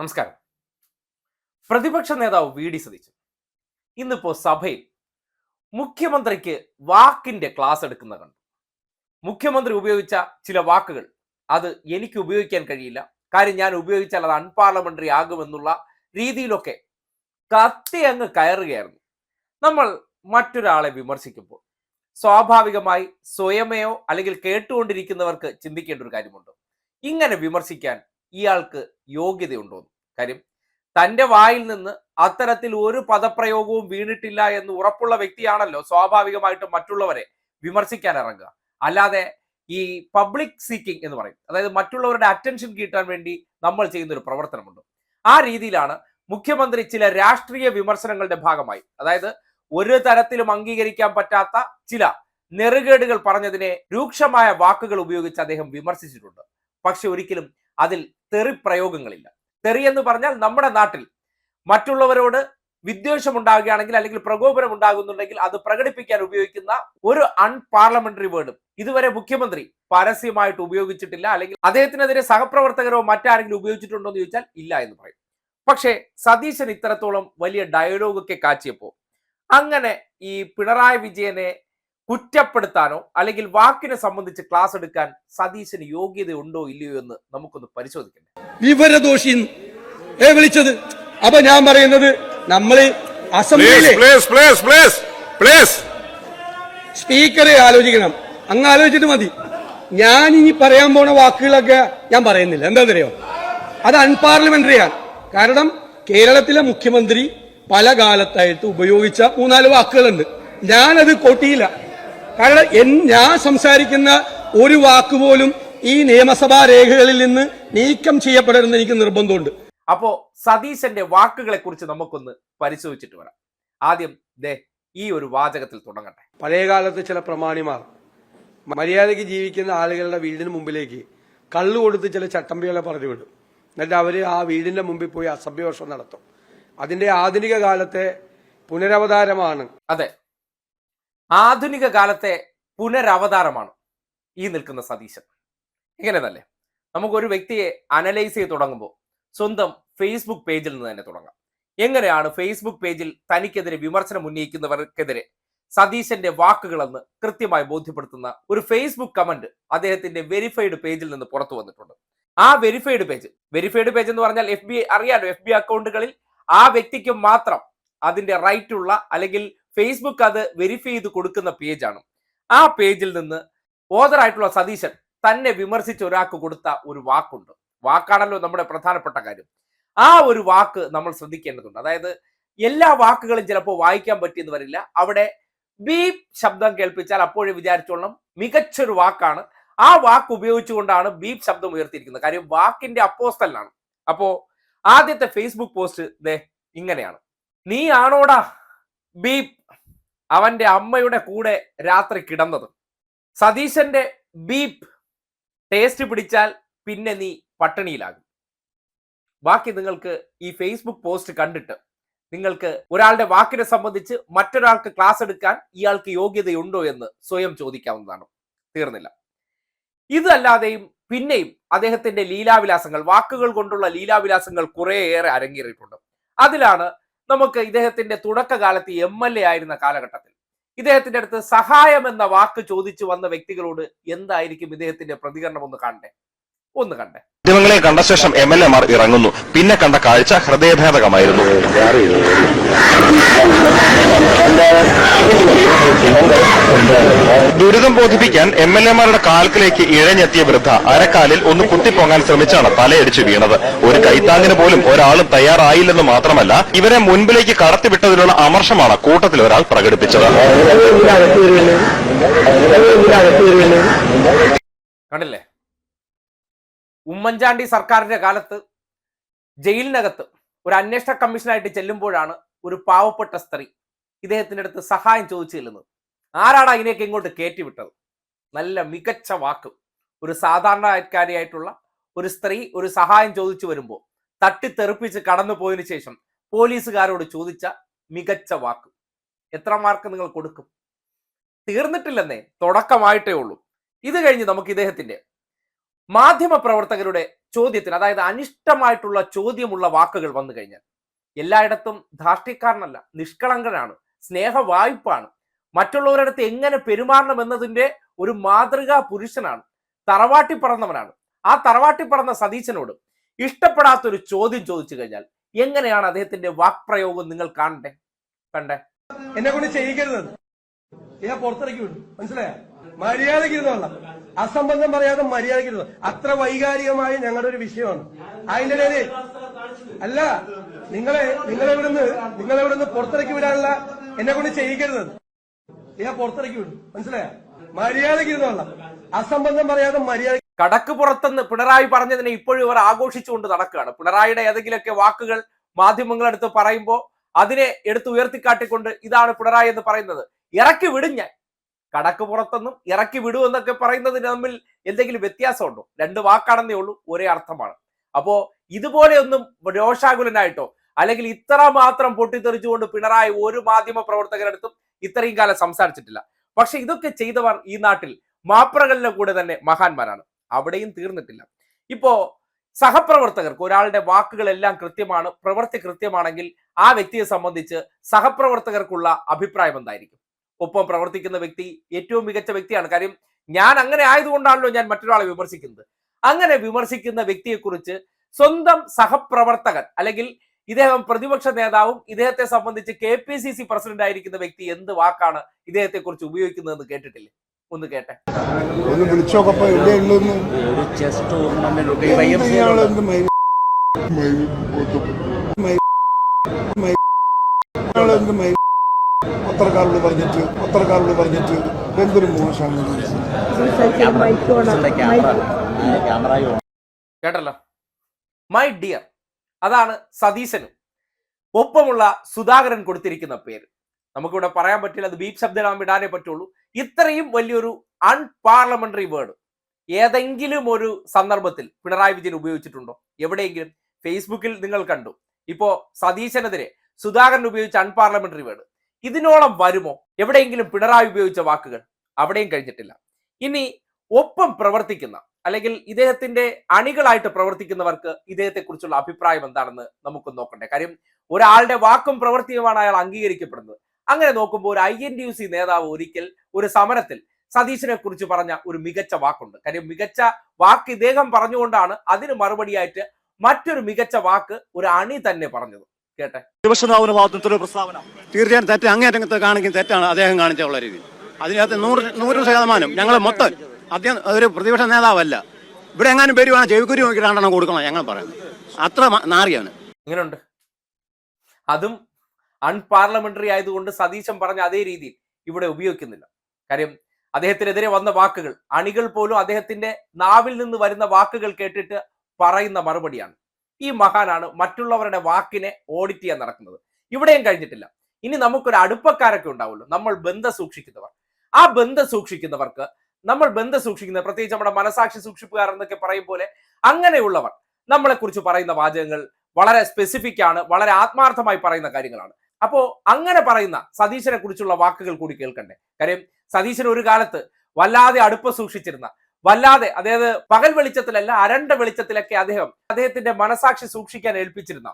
നമസ്കാരം. പ്രതിപക്ഷ നേതാവ് വി ഡി സതീശൻ ഇന്നിപ്പോ സഭയിൽ മുഖ്യമന്ത്രിക്ക് വാക്കിന്റെ ക്ലാസ് എടുക്കുന്ന കണ്ടു. മുഖ്യമന്ത്രി ഉപയോഗിച്ച ചില വാക്കുകൾ അത് എനിക്ക് ഉപയോഗിക്കാൻ കഴിയില്ല. കാര്യം ഞാൻ ഉപയോഗിച്ചാൽ അത് അൺപാർലമെന്ററി ആകുമെന്നുള്ള രീതിയിലൊക്കെ കത്തി അങ്ങ് കയറുകയായിരുന്നു. നമ്മൾ മറ്റൊരാളെ വിമർശിക്കുമ്പോൾ സ്വാഭാവികമായി സ്വയമേയോ അല്ലെങ്കിൽ കേട്ടുകൊണ്ടിരിക്കുന്നവർക്ക് ചിന്തിക്കേണ്ട ഒരു കാര്യമുണ്ട്. ഇങ്ങനെ വിമർശിക്കാൻ ഇയാൾക്ക് യോഗ്യതയുണ്ടോ. കാര്യം തന്റെ വായിൽ നിന്ന് അത്തരത്തിൽ ഒരു പദപ്രയോഗവും വീണിട്ടില്ല എന്ന് ഉറപ്പുള്ള വ്യക്തിയാണല്ലോ സ്വാഭാവികമായിട്ടും മറ്റുള്ളവരെ വിമർശിക്കാൻ ഇറങ്ങുക. അല്ലാതെ ഈ പബ്ലിക് സീക്കിംഗ് എന്ന് പറയും. അതായത് മറ്റുള്ളവരുടെ അറ്റൻഷൻ കിട്ടാൻ വേണ്ടി നമ്മൾ ചെയ്യുന്ന ഒരു പ്രവർത്തനമുണ്ട്. ആ രീതിയിലാണ് മുഖ്യമന്ത്രി ചില രാഷ്ട്രീയ വിമർശനങ്ങളുടെ ഭാഗമായി. അതായത് ഒരു തരത്തിലും അംഗീകരിക്കാൻ പറ്റാത്ത ചില നെറുകേടുകൾ പറഞ്ഞതിനെ രൂക്ഷമായ വാക്കുകൾ ഉപയോഗിച്ച് അദ്ദേഹം വിമർശിച്ചിട്ടുണ്ട്. പക്ഷെ ഒരിക്കലും അതിൽ തെറി പ്രയോഗങ്ങളില്ല. തെറി എന്ന് പറഞ്ഞാൽ നമ്മുടെ നാട്ടിൽ മറ്റുള്ളവരോട് വിദ്വേഷം ഉണ്ടാകുകയാണെങ്കിൽ അല്ലെങ്കിൽ പ്രകോപനം ഉണ്ടാകുന്നുണ്ടെങ്കിൽ അത് പ്രകടിപ്പിക്കാൻ ഉപയോഗിക്കുന്ന ഒരു അൺപാർലമെന്ററി വേർഡും ഇതുവരെ മുഖ്യമന്ത്രി പരസ്യമായിട്ട് ഉപയോഗിച്ചിട്ടില്ല. അല്ലെങ്കിൽ അദ്ദേഹത്തിനെതിരെ സഹപ്രവർത്തകരോ മറ്റാരെങ്കിലും ഉപയോഗിച്ചിട്ടുണ്ടോ എന്ന് ചോദിച്ചാൽ ഇല്ല എന്ന് പറയും. പക്ഷേ സതീശൻ ഇത്രത്തോളം വലിയ ഡയലോഗൊക്കെ കാച്ചിയപ്പോൾ അങ്ങനെ ഈ പിണറായി വിജയനെ കുറ്റപ്പെടുത്താനോ അല്ലെങ്കിൽ വാക്കിനെ സംബന്ധിച്ച് ക്ലാസ് എടുക്കാൻ സതീശന് യോഗ്യത ഉണ്ടോ ഇല്ലയോ എന്ന് നമുക്കൊന്ന് പരിശോധിക്കണം വിവരദോഷി വിളിച്ചത്? അപ്പൊ ഞാൻ പറയുന്നത് നമ്മൾ please please please please please സ്പീക്കറെ ആലോചിക്കണം. അങ്ങ് ആലോചിച്ചിട്ട് മതി. ഞാൻ ഇനി പറയാൻ പോണ വാക്കുകളൊക്കെ ഞാൻ പറയുന്നില്ല. എന്താണെന്നറിയോ? അത് അൺപാർലമെന്ററിയാണ് കാരണം കേരളത്തിലെ മുഖ്യമന്ത്രി പല കാലത്തായിട്ട് ഉപയോഗിച്ച മൂന്നാൽ വാക്കുകളുണ്ട്. ഞാനത് കൊട്ടിയില്ല. കാരണം ഞാൻ സംസാരിക്കുന്ന ഒരു വാക്കുപോലും ഈ നിയമസഭാ രേഖകളിൽ നിന്ന് നീക്കം ചെയ്യപ്പെടരുന്ന് എനിക്ക് നിർബന്ധമുണ്ട്. അപ്പോ സതീശന്റെ വാക്കുകളെ കുറിച്ച് നമുക്കൊന്ന് പരിശോധിച്ചിട്ട് വരാം. ആദ്യം ദേ ഈ ഒരു വാചകത്തിൽ തുടങ്ങട്ടെ. പഴയകാലത്ത് ചില പ്രമാണിമാർ മര്യാദയ്ക്ക് ജീവിക്കുന്ന ആളുകളുടെ വീടിന് മുമ്പിലേക്ക് കള്ളു കൊടുത്ത് ചില ചട്ടമ്പികളെ പറഞ്ഞു വിടും എന്നിട്ട് അവർ ആ വീടിന്റെ മുമ്പിൽ പോയി അസഭ്യവർഷം നടത്തും. അതിന്റെ ആധുനിക കാലത്തെ പുനരവതാരമാണ് അതെ. ആധുനിക കാലത്തെ പുനരവതാരമാണ് ഈ നിൽക്കുന്ന സതീശൻ. ഇങ്ങനെയല്ലേ നമുക്കൊരു വ്യക്തിയെ അനലൈസ് ചെയ്ത് തുടങ്ങുമ്പോൾ സ്വന്തം ഫേസ്ബുക്ക് പേജിൽ നിന്ന് തന്നെ തുടങ്ങാം. എങ്ങനെയാണ് ഫേസ്ബുക്ക് പേജിൽ തനിക്കെതിരെ വിമർശനം ഉന്നയിക്കുന്നവർക്കെതിരെ സതീശന്റെ വാക്കുകളെന്ന് കൃത്യമായി ബോധ്യപ്പെടുത്തുന്ന ഒരു ഫേസ്ബുക്ക് കമന്റ് അദ്ദേഹത്തിന്റെ വെരിഫൈഡ് പേജിൽ നിന്ന് പുറത്തു വന്നിട്ടുണ്ട്. ആ വെരിഫൈഡ് പേജ് വെരിഫൈഡ് പേജ് എന്ന് പറഞ്ഞാൽ എഫ് ബി അറിയാലോ? എഫ് ബി അക്കൗണ്ടുകളിൽ ആ വ്യക്തിക്ക് മാത്രം അതിന്റെ റൈറ്റ് ഉള്ള അല്ലെങ്കിൽ ഫേസ്ബുക്ക് അത് വെരിഫൈ ചെയ്ത് കൊടുക്കുന്ന പേജാണ് ആ പേജിൽ നിന്ന് ഓദറായിട്ടുള്ള സതീശൻ തന്നെ വിമർശിച്ച ഒരാൾക്ക് കൊടുത്ത ഒരു വാക്കുണ്ട്. വാക്കാണല്ലോ നമ്മുടെ പ്രധാനപ്പെട്ട കാര്യം. ആ ഒരു വാക്ക് നമ്മൾ ശ്രദ്ധിക്കേണ്ടതുണ്ട്. അതായത് എല്ലാ വാക്കുകളും ചിലപ്പോൾ വായിക്കാൻ പറ്റിയെന്ന് വരില്ല. അവിടെ ബീപ് ശബ്ദം കേൾപ്പിച്ചാൽ അപ്പോഴേ വിചാരിച്ചോളണം. മികച്ചൊരു വാക്കാണ്. ആ വാക്ക് ഉപയോഗിച്ചുകൊണ്ടാണ് ബീപ് ശബ്ദം ഉയർത്തിയിരിക്കുന്നത്. കാര്യം വാക്കിന്റെ അപ്പോസ്റ്റലാണ് അപ്പോ ആദ്യത്തെ ഫേസ്ബുക്ക് പോസ്റ്റ് ദേ ഇങ്ങനെയാണ്. നീ ആണോടാ? ബീപ് അവന്റെ അമ്മയുടെ കൂടെ രാത്രി കിടന്നത്. സതീശന്റെ ബീപ് ടേസ്റ്റ് പിടിച്ചാൽ പിന്നെ നീ പട്ടിണിയിലാകും. ബാക്കി നിങ്ങൾക്ക് ഈ ഫേസ്ബുക്ക് പോസ്റ്റ് കണ്ടിട്ട് നിങ്ങൾക്ക് ഒരാളുടെ വാക്കിനെ സംബന്ധിച്ച് മറ്റൊരാൾക്ക് ക്ലാസ് എടുക്കാൻ ഇയാൾക്ക് യോഗ്യതയുണ്ടോ എന്ന് സ്വയം ചോദിക്കാവുന്നതാണ്. തീർന്നില്ല. ഇതല്ലാതെയും പിന്നെയും അദ്ദേഹത്തിന്റെ ലീലാവിലാസങ്ങൾ വാക്കുകൾ കൊണ്ടുള്ള ലീലാവിലാസങ്ങൾ കുറേയേറെ അരങ്ങേറിയിട്ടുണ്ട്. അതിലാണ് നമുക്ക് ഇദ്ദേഹത്തിന്റെ തുടക്കകാലത്ത് എം എൽ എ ആയിരുന്ന കാലഘട്ടത്തിൽ. ഇദ്ദേഹത്തിന്റെ അടുത്ത് സഹായം എന്ന വാക്ക് ചോദിച്ചു വന്ന വ്യക്തികളോട് എന്തായിരിക്കും ഇദ്ദേഹത്തിന്റെ പ്രതികരണം ഒന്ന് കണ്ടേ ഒന്ന് കണ്ടേ. മാധ്യമങ്ങളെ കണ്ട ശേഷം എം എൽ എമാർ ഇറങ്ങുന്നു. പിന്നെ കണ്ട കാഴ്ച ഹൃദയഭേദകമായിരുന്നു. ദുരിതം ബോധിപ്പിക്കാൻ എം എൽ എമാരുടെ കാൽക്കിലേക്ക് ഇഴഞ്ഞെത്തിയ വൃദ്ധ അരക്കാലിൽ ഒന്ന് കുത്തിപ്പൊങ്ങാൻ ശ്രമിച്ചാണ് തലയടിച്ചു വീണത്. ഒരു കൈത്താങ്ങിന് പോലും ഒരാളും തയ്യാറായില്ലെന്ന് മാത്രമല്ല ഇവരെ മുൻപിലേക്ക് കടത്തിവിട്ടതിലുള്ള അമർഷമാണ് കൂട്ടത്തിൽ ഒരാൾ പ്രകടിപ്പിച്ചത്. കണ്ടില്ലേ? ഉമ്മൻചാണ്ടി സർക്കാരിന്റെ കാലത്ത് ജയിലിനകത്ത് ഒരു അന്വേഷണ കമ്മീഷനായിട്ട് ചെല്ലുമ്പോഴാണ് ഒരു പാവപ്പെട്ട സ്ത്രീ ഇദ്ദേഹത്തിന്റെ അടുത്ത് സഹായം ചോദിച്ചു ചെല്ലുന്നത്. ആരാണ് അതിനെയൊക്കെ ഇങ്ങോട്ട് കയറ്റിവിട്ടത് നല്ല മികച്ച വാക്ക്. ഒരു സാധാരണക്കാരിയായിട്ടുള്ള ഒരു സ്ത്രീ ഒരു സഹായം ചോദിച്ചു വരുമ്പോൾ തട്ടിത്തെറിപ്പിച്ച് കടന്നു പോയതിനു ശേഷം പോലീസുകാരോട് ചോദിച്ച മികച്ച വാക്ക്. എത്ര മാർക്ക് നിങ്ങൾ കൊടുക്കും? തീർന്നിട്ടില്ലെന്നേ തുടക്കമായിട്ടേ ഉള്ളൂ. ഇത് കഴിഞ്ഞ് നമുക്ക് ഇദ്ദേഹത്തിന്റെ മാധ്യമ പ്രവർത്തകരുടെ ചോദ്യത്തിന് അതായത് അനിഷ്ടമായിട്ടുള്ള ചോദ്യമുള്ള വാക്കുകൾ വന്നു കഴിഞ്ഞാൽ എല്ലായിടത്തും ധാർഷ്ട്യക്കാരനല്ല നിഷ്കളങ്കനാണ് സ്നേഹവായ്പാണ്. മറ്റുള്ളവരടുത്ത് എങ്ങനെ പെരുമാറണം എന്നതിന്റെ ഒരു മാതൃകാ പുരുഷനാണ് തറവാട്ടി പറന്നവനാണ്. ആ തറവാട്ടി പറന്ന സതീശനോട് ഇഷ്ടപ്പെടാത്തൊരു ചോദ്യം ചോദിച്ചു കഴിഞ്ഞാൽ എങ്ങനെയാണ് അദ്ദേഹത്തിന്റെ വാക്പ്രയോഗം നിങ്ങൾ കാണണ്ടേ? കണ്ടേ? എന്നെ കൊണ്ട് ചെയ്യിക്കരുത് ഞാൻ പുറത്തിറക്കി വിട്ടു മനസ്സിലായ? മര്യാദയ്ക്ക് ഇരുന്നോള അസംബന്ധം പറയാതെ മര്യാദയ്ക്ക് അത്ര വൈകാരികമായ ഞങ്ങളുടെ ഒരു വിഷയമാണ്. അതിന്റെ പേര് അല്ല നിങ്ങളെ നിങ്ങളെവിടുന്ന് നിങ്ങളെവിടുന്ന് പുറത്തിറക്കി വിടാനുള്ള എന്നെ കൊണ്ട് ചെയ്യിക്കരുത്. ഞാൻ പുറത്തിറക്കി വിടും. മനസ്സിലായോ? മര്യാദയ്ക്ക് ഇരുന്നുള്ള അസംബന്ധം പറയാതെ മര്യാദ കടക്ക് പുറത്തുനിന്ന് പിണറായി പറഞ്ഞതിനെ ഇപ്പോഴും ഇവർ ആഘോഷിച്ചുകൊണ്ട് നടക്കുകയാണ്. പിണറായിയുടെ ഏതെങ്കിലുമൊക്കെ വാക്കുകൾ മാധ്യമങ്ങളെടുത്ത് പറയുമ്പോൾ അതിനെ എടുത്ത് ഉയർത്തിക്കാട്ടിക്കൊണ്ട് ഇതാണ് പിണറായി എന്ന് പറയുന്നത്. ഇറക്കി വിടും ഞാൻ. കടക്ക് പുറത്തെന്നും ഇറക്കി വിടൂ എന്നൊക്കെ പറയുന്നതിന് തമ്മിൽ എന്തെങ്കിലും വ്യത്യാസമുണ്ടോ? രണ്ട് വാക്കാണെന്നേ ഉള്ളൂ ഒരേ അർത്ഥമാണ്. അപ്പോ ഇതുപോലെയൊന്നും രോഷാകുലനായിട്ടോ അല്ലെങ്കിൽ ഇത്ര മാത്രം പൊട്ടിത്തെറിച്ചുകൊണ്ട് പിണറായി ഒരു മാധ്യമ പ്രവർത്തകരടുത്തും ഇത്രയും കാലം സംസാരിച്ചിട്ടില്ല. പക്ഷെ ഇതൊക്കെ ചെയ്തവർ ഈ നാട്ടിൽ മാപ്രകളിലെ കൂടെ തന്നെ മഹാന്മാരാണ്. അവിടെയും തീർന്നിട്ടില്ല. ഇപ്പോ സഹപ്രവർത്തകർക്ക് ഒരാളുടെ വാക്കുകളെല്ലാം കൃത്യമാണ് പ്രവൃത്തി കൃത്യമാണെങ്കിൽ ആ വ്യക്തിയെ സംബന്ധിച്ച് സഹപ്രവർത്തകർക്കുള്ള അഭിപ്രായം എന്തായിരിക്കും? ഒപ്പം പ്രവർത്തിക്കുന്ന വ്യക്തി ഏറ്റവും മികച്ച വ്യക്തിയാണ്. കാര്യം ഞാൻ അങ്ങനെ ആയതുകൊണ്ടാണല്ലോ ഞാൻ മറ്റൊരാളെ വിമർശിക്കുന്നത്. അങ്ങനെ വിമർശിക്കുന്ന വ്യക്തിയെക്കുറിച്ച് സ്വന്തം സഹപ്രവർത്തകൻ അല്ലെങ്കിൽ ഇദ്ദേഹം പ്രതിപക്ഷ നേതാവും ഇദ്ദേഹത്തെ സംബന്ധിച്ച് K P C C president ആയിരിക്കുന്ന വ്യക്തി എന്ത് വാക്കാണ് ഇദ്ദേഹത്തെ കുറിച്ച് ഉപയോഗിക്കുന്നതെന്ന് കേട്ടിട്ടില്ലേ? ഒന്ന് കേട്ടെ. ഒന്ന് വിളിച്ചോക്കപ്പോ പത്രക്കാരോട് പറഞ്ഞിട്ട് പത്രക്കാരോട് പറഞ്ഞിട്ട് എന്തൊരു മോശമാണ് കേട്ടല്ലോ? മൈ ഡിയർ അതാണ് സതീശനും. ഒപ്പമുള്ള സുധാകരൻ കൊടുത്തിരിക്കുന്ന പേര്. നമുക്കിവിടെ പറയാൻ പറ്റില്ല അത് ബീപ് ശബ്ദം ഇടാനേ പറ്റുള്ളൂ. ഇത്രയും വലിയൊരു അൺപാർലമെന്ററി വേർഡ് ഏതെങ്കിലും ഒരു സന്ദർഭത്തിൽ പിണറായി വിജയൻ ഉപയോഗിച്ചിട്ടുണ്ടോ? എവിടെയെങ്കിലും? ഫേസ്ബുക്കിൽ നിങ്ങൾ കണ്ടു. ഇപ്പോ സതീശനെതിരെ സുധാകരൻ ഉപയോഗിച്ച അൺപാർലമെന്ററി വേർഡ് ഇതിനോളം വരുമോ? എവിടെയെങ്കിലും പിണറായി ഉപയോഗിച്ച വാക്കുകൾ? അവിടെയും കഴിഞ്ഞിട്ടില്ല. ഇനി ഒപ്പം പ്രവർത്തിക്കുന്ന അല്ലെങ്കിൽ ഇദ്ദേഹത്തിന്റെ അണികളായിട്ട് പ്രവർത്തിക്കുന്നവർക്ക് ഇദ്ദേഹത്തെക്കുറിച്ചുള്ള അഭിപ്രായം എന്താണെന്ന് നമുക്ക് നോക്കണ്ടേ? കാര്യം ഒരാളുടെ വാക്കും പ്രവൃത്തിയുമാണ് അയാൾ അംഗീകരിക്കപ്പെടുന്നത്. അങ്ങനെ നോക്കുമ്പോൾ ഒരു I N D U C നേതാവ് ഒരിക്കൽ ഒരു സമരത്തിൽ സതീശനെ കുറിച്ച് പറഞ്ഞ ഒരു മികച്ച വാക്കുണ്ട്. കാര്യം മികച്ച വാക്ക് ഇദ്ദേഹം പറഞ്ഞുകൊണ്ടാണ് അതിന് മറുപടിയായിട്ട് മറ്റൊരു മികച്ച വാക്ക് ഒരു അണി തന്നെ പറഞ്ഞത്. കേട്ടെ. പ്രതിപക്ഷനാവുന്ന ഭാഗത്തുനിന്നൊരു പ്രസ്താവന. തീർച്ചയായും തെറ്റ് അങ്ങേറ്റത്ത് കാണിക്കുന്ന തെറ്റാണ് അദ്ദേഹം കാണിച്ചുള്ള രീതി അതിനകത്ത് നൂറ് നൂറ് ശതമാനം ഞങ്ങൾ മൊത്തം അദ്ദേഹം ഒരു പ്രതിപക്ഷ നേതാവല്ല. ഇവിടെ എങ്ങാനും പേര് വേണം ചെവിക്കുരി നോക്കി രണ്ടെണ്ണം കൊടുക്കണം ഞങ്ങൾ പറയുന്നത് അത്ര നാറിയാണ്. ഇങ്ങനെയുണ്ട് അതും അൺപാർലമെന്ററി ആയതുകൊണ്ട് സതീശൻ പറഞ്ഞ അതേ രീതിയിൽ ഇവിടെ ഉപയോഗിക്കുന്നില്ല. കാര്യം അദ്ദേഹത്തിനെതിരെ വന്ന വാക്കുകൾ അണികൾ പോലും അദ്ദേഹത്തിന്റെ നാവിൽ നിന്ന് വരുന്ന വാക്കുകൾ കേട്ടിട്ട് പറയുന്ന മറുപടിയാണ്. ഈ മഹാനാണ് മറ്റുള്ളവരുടെ വാക്കിനെ ഓഡിറ്റ് ചെയ്യാൻ നടക്കുന്നത്. ഇവിടെയും കഴിഞ്ഞിട്ടില്ല. ഇനി നമുക്കൊരു അടുപ്പക്കാരൊക്കെ ഉണ്ടാവുമല്ലോ. നമ്മൾ ബന്ധ സൂക്ഷിക്കുന്നവർ. ആ ബന്ധം സൂക്ഷിക്കുന്നവർക്ക് നമ്മൾ ബന്ധം സൂക്ഷിക്കുന്ന പ്രത്യേകിച്ച് നമ്മുടെ മനസാക്ഷി സൂക്ഷിപ്പുകാർ എന്നൊക്കെ പറയും പോലെ അങ്ങനെയുള്ളവർ നമ്മളെ കുറിച്ച് പറയുന്ന വാചകങ്ങൾ വളരെ സ്പെസിഫിക് ആണ് വളരെ ആത്മാർത്ഥമായി പറയുന്ന കാര്യങ്ങളാണ്. അപ്പോ അങ്ങനെ പറയുന്ന സതീശനെ കുറിച്ചുള്ള വാക്കുകൾ കൂടി കേൾക്കണ്ടേ? കാര്യം സതീശൻ ഒരു കാലത്ത് വല്ലാതെ അടുപ്പം സൂക്ഷിച്ചിരുന്ന വല്ലാതെ അതായത് പകൽ വെളിച്ചത്തിലല്ല അരണ്ട വെളിച്ചത്തിലൊക്കെ അദ്ദേഹം അദ്ദേഹത്തിന്റെ മനസാക്ഷി സൂക്ഷിക്കാൻ ഏൽപ്പിച്ചിരുന്ന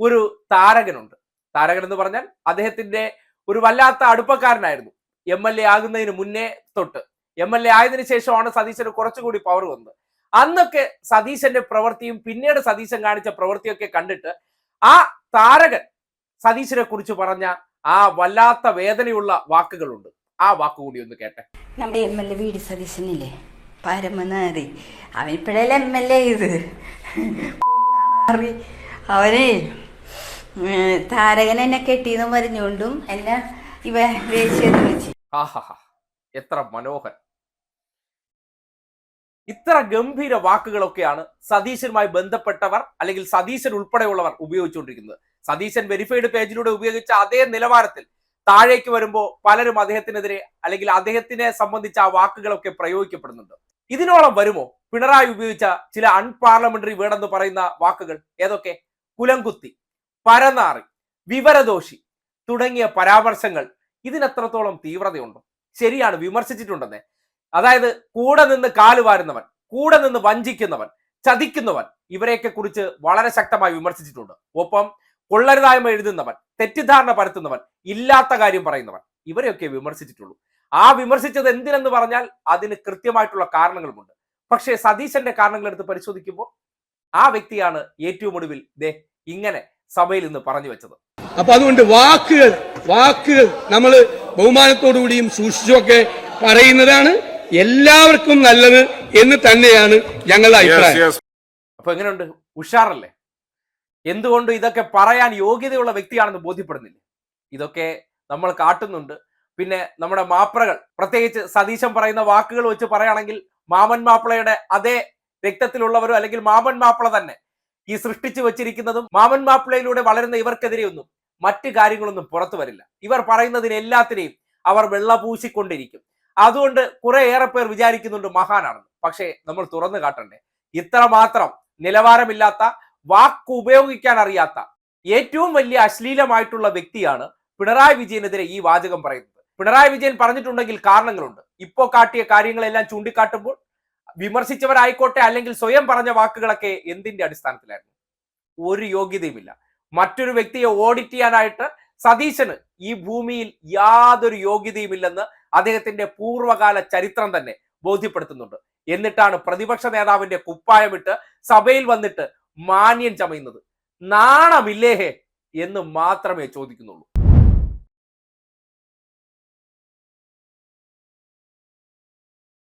ഒരു താരകനുണ്ട്. താരകൻ എന്ന് പറഞ്ഞാൽ അദ്ദേഹത്തിന്റെ ഒരു വല്ലാത്ത അടുപ്പക്കാരനായിരുന്നു. എം എൽ എ ആകുന്നതിന് മുന്നേ തൊട്ട്. എം എൽ എ ആയതിനു ശേഷമാണ് സതീശന് കുറച്ചുകൂടി പവർ വന്നത്. അന്നൊക്കെ സതീശന്റെ പ്രവൃത്തിയും പിന്നീട് സതീശൻ കാണിച്ച പ്രവൃത്തിയൊക്കെ കണ്ടിട്ട് ആ താരകൻ സതീശനെ കുറിച്ച് പറഞ്ഞ ആ വല്ലാത്ത വേദനയുള്ള വാക്കുകളുണ്ട്. ആ വാക്കുകൂടി ഒന്ന് കേട്ടെ. നമ്മുടെ M L A V D സതീശനില്ലേ? പരമനാറി അവൻ ഇപ്പോഴല്ലേ എം എൽ എ ഇത്. അവനെ താരകൻ എന്നെ കെട്ടിയെന്ന് പറഞ്ഞുകൊണ്ടും എന്നെ ഇവ വേശ്യെന്ന് വെച്ച്. എത്ര മനോഹർ ഇത്ര ഗംഭീര വാക്കുകളൊക്കെയാണ് സതീശനുമായി ബന്ധപ്പെട്ടവർ അല്ലെങ്കിൽ സതീശൻ ഉൾപ്പെടെയുള്ളവർ ഉപയോഗിച്ചുകൊണ്ടിരിക്കുന്നത്. സതീശൻ വെരിഫൈഡ് പേജിലൂടെ ഉപയോഗിച്ച അതേ നിലവാരത്തിൽ താഴേക്ക് വരുമ്പോൾ പലരും അദ്ദേഹത്തിനെതിരെ അല്ലെങ്കിൽ അദ്ദേഹത്തിനെ സംബന്ധിച്ച ആ വാക്കുകളൊക്കെ പ്രയോഗിക്കപ്പെടുന്നുണ്ട്. ഇതിനോളം വരുമോ? പിണറായി ഉപയോഗിച്ച ചില അൺപാർലമെന്ററി വേർഡ് എന്ന് പറയുന്ന വാക്കുകൾ ഏതൊക്കെ? കുലംകുത്തി പരനാറി വിവരദോഷി തുടങ്ങിയ പരാമർശങ്ങൾ ഇതിനെത്രത്തോളം തീവ്രതയുണ്ടോ? ശരിയാണ് വിമർശിച്ചിട്ടുണ്ടെന്നേ. അതായത് കൂടെ നിന്ന് കാൽ വാരുന്നവൻ കൂടെ നിന്ന് വഞ്ചിക്കുന്നവൻ ചതിക്കുന്നവൻ ഇവരെയൊക്കെ കുറിച്ച് വളരെ ശക്തമായി വിമർശിച്ചിട്ടുണ്ട്. ഒപ്പം കൊള്ളരുതായ്മ എഴുതുന്നവൻ തെറ്റിദ്ധാരണ പരത്തുന്നവൻ ഇല്ലാത്ത കാര്യം പറയുന്നവൻ ഇവരെയൊക്കെ വിമർശിച്ചിട്ടുള്ളൂ. ആ വിമർശിച്ചത് എന്തിനെന്ന് പറഞ്ഞാൽ അതിന് കൃത്യമായിട്ടുള്ള കാരണങ്ങളുമുണ്ട്. പക്ഷേ സതീശന്റെ കാരണങ്ങൾ എടുത്ത് പരിശോധിക്കുമ്പോൾ ആ വ്യക്തിയാണ് ഏറ്റവും ഒടുവിൽ ദേ ഇങ്ങനെ സഭയിൽ നിന്ന് പറഞ്ഞു വെച്ചത്. അപ്പൊ അതുകൊണ്ട് വാക്കുകൾ വാക്കുകൾ നമ്മൾ ബഹുമാനത്തോടുകൂടിയും സൂക്ഷിച്ചുമൊക്കെ പറയുന്നതാണ് എല്ലാവർക്കും നല്ലത് എന്ന് തന്നെയാണ് ഞങ്ങളുടെ അഭിപ്രായം. അപ്പൊ എങ്ങനെയുണ്ട്? ഉഷാറല്ലേ? എന്തുകൊണ്ട് ഇതൊക്കെ പറയാൻ യോഗ്യതയുള്ള വ്യക്തിയാണെന്ന് ബോധ്യപ്പെടുന്നില്ല? ഇതൊക്കെ നമ്മൾ കാട്ടുന്നുണ്ട്. പിന്നെ നമ്മുടെ മാപ്രകൾ പ്രത്യേകിച്ച് സതീശൻ പറയുന്ന വാക്കുകൾ വെച്ച് പറയുകയാണെങ്കിൽ മാമൻ മാപ്പിളയുടെ അതേ രക്തത്തിലുള്ളവരോ അല്ലെങ്കിൽ മാമൻ മാപ്പിള തന്നെ ഈ സൃഷ്ടിച്ചു വെച്ചിരിക്കുന്നതും മാമൻ മാപ്പിളയിലൂടെ വളരുന്ന ഇവർക്കെതിരെ ഒന്നും മറ്റു കാര്യങ്ങളൊന്നും പുറത്തു വരില്ല. ഇവർ പറയുന്നതിന് എല്ലാത്തിനെയും അവർ വെള്ളപൂശിക്കൊണ്ടിരിക്കും. അതുകൊണ്ട് കുറെ ഏറെ പേർ വിചാരിക്കുന്നുണ്ട് മഹാനാണെന്ന്. പക്ഷേ നമ്മൾ തുറന്നു കാട്ടണ്ടേ ഇത്ര മാത്രം നിലവാരമില്ലാത്ത വാക്ക് ഉപയോഗിക്കാൻ അറിയാത്ത ഏറ്റവും വലിയ അശ്ലീലമായിട്ടുള്ള വ്യക്തിയാണ് പിണറായി വിജയനെതിരെ ഈ വാചകം പറയുന്നത്. പിണറായി വിജയൻ പറഞ്ഞിട്ടുണ്ടെങ്കിൽ കാരണങ്ങളുണ്ട്. ഇപ്പോ കാട്ടിയ കാര്യങ്ങളെല്ലാം ചൂണ്ടിക്കാട്ടുമ്പോൾ വിമർശിച്ചവരായിക്കോട്ടെ അല്ലെങ്കിൽ സ്വയം പറഞ്ഞ വാക്കുകളൊക്കെ എന്തിന്റെ അടിസ്ഥാനത്തിലായിരുന്നു? ഒരു യോഗ്യതയുമില്ല. മറ്റൊരു വ്യക്തിയെ ഓഡിറ്റ് ചെയ്യാനായിട്ട് സതീശന് ഈ ഭൂമിയിൽ യാതൊരു യോഗ്യതയുമില്ലെന്ന് അദ്ദേഹത്തിന്റെ പൂർവകാല ചരിത്രം തന്നെ ബോധ്യപ്പെടുത്തുന്നുണ്ട്. എന്നിട്ടാണ് പ്രതിപക്ഷ നേതാവിന്റെ കുപ്പായമിട്ട് സഭയിൽ വന്നിട്ട് മാന്യൻ ചമയുന്നത്. നാണമില്ലേഹേ എന്ന് മാത്രമേ ചോദിക്കുന്നുള്ളൂ.